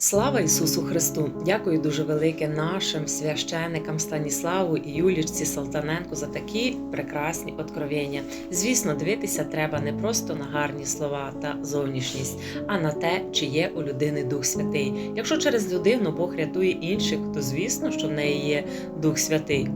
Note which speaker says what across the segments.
Speaker 1: Слава Ісусу Христу! Дякую дуже велике нашим священникам Станіславу і Юлічці Салтаненку за такі прекрасні откровення. Звісно, дивитися треба не просто на гарні слова та зовнішність, а на те, чи є у людини Дух Святий. Якщо через людину Бог рятує інших, то звісно, що в неї є Дух Святий.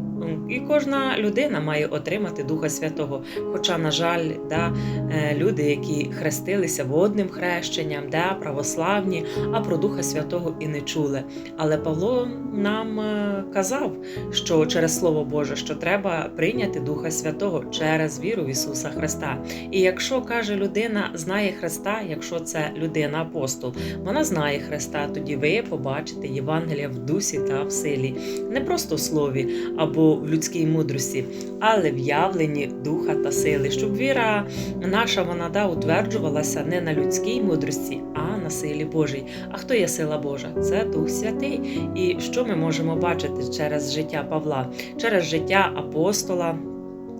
Speaker 1: І кожна людина має отримати Духа Святого. Хоча, на жаль, да, е, люди, які хрестилися водним хрещенням, да, православні, а про Духа Святого і не чули. Але Павло нам е, казав, що через Слово Боже, що треба прийняти Духа Святого через віру в Ісуса Христа. І якщо каже людина знає Христа, якщо це людина апостол, вона знає Христа, тоді ви побачите Євангелія в дусі та в силі, не просто в слові або в людській мудрості, але в явленні духа та сили, щоб віра наша вона да, утверджувалася не на людській мудрості, а на силі Божій. А хто є сила Божа? Це Дух Святий. І що ми можемо бачити через життя Павла, через життя апостола.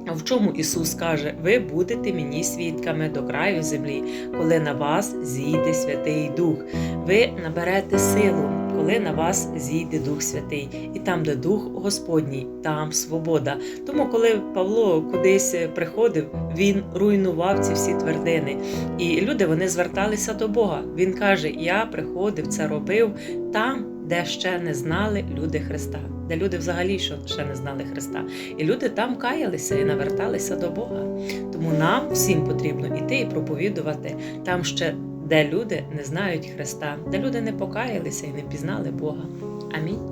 Speaker 1: В чому Ісус каже: ви будете мені свідками до краю землі, коли на вас зійде Святий Дух. Ви наберете силу, коли на вас зійде Дух Святий, і там, де Дух Господній, там свобода. Тому, коли Павло кудись приходив, він руйнував ці всі твердини. І люди вони зверталися до Бога. Він каже: Я приходив, це робив там, де ще не знали люди Христа, де люди взагалі ще не знали Христа. І люди там каялися і наверталися до Бога. Тому нам всім потрібно іти і проповідувати там ще, де люди не знають Христа, де люди не покаялися і не пізнали Бога. Амінь.